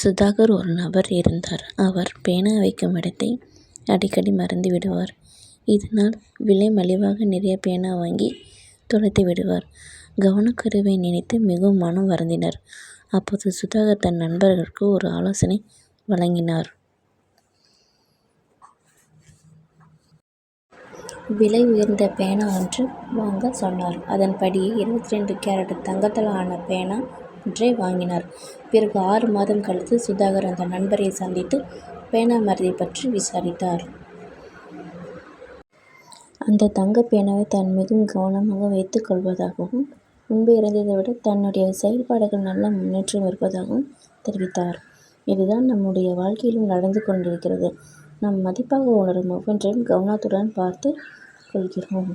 சுதாகர் ஒரு நபர் இருந்தார். அவர் பேனா வைக்கும் இடத்தை அடிக்கடி மறந்து விடுவார். இதனால் விலை மலிவாக நிறைய பேனா வாங்கி தொலைத்து விடுவார். கவனக்குறைவை நினைத்து மிகவும் மனம் வருந்தினார். அப்போது சுதாகர் தன் நண்பர்களுக்கு ஒரு ஆலோசனை வழங்கினார். விலை உயர்ந்த பேனா ஒன்று வாங்க சொன்னார். அதன்படியே இருபத்திரண்டு கேரட் தங்கத்தால் ஆன பேனா ஒன்றை வாங்கினார். பிறகு ஆறு மாதம் கழித்து சுதாகர் அந்த நண்பரை சந்தித்து பேனா மருதை பற்றி விசாரித்தார். அந்த தங்க பேனாவை தன் மிகவும் கவனமாக வைத்துக் கொள்வதாகவும் முன்பு இருந்ததை விட தன்னுடைய செயல்பாடுகள் நல்ல முன்னேற்றம் இருப்பதாகவும் தெரிவித்தார். இதுதான் நம்முடைய வாழ்க்கையிலும் நடந்து கொண்டிருக்கிறது. நாம் மதிப்பாக உணரும் ஒவ்வொன்றையும் கவனத்துடன் பார்த்து கொள்கிறோம்.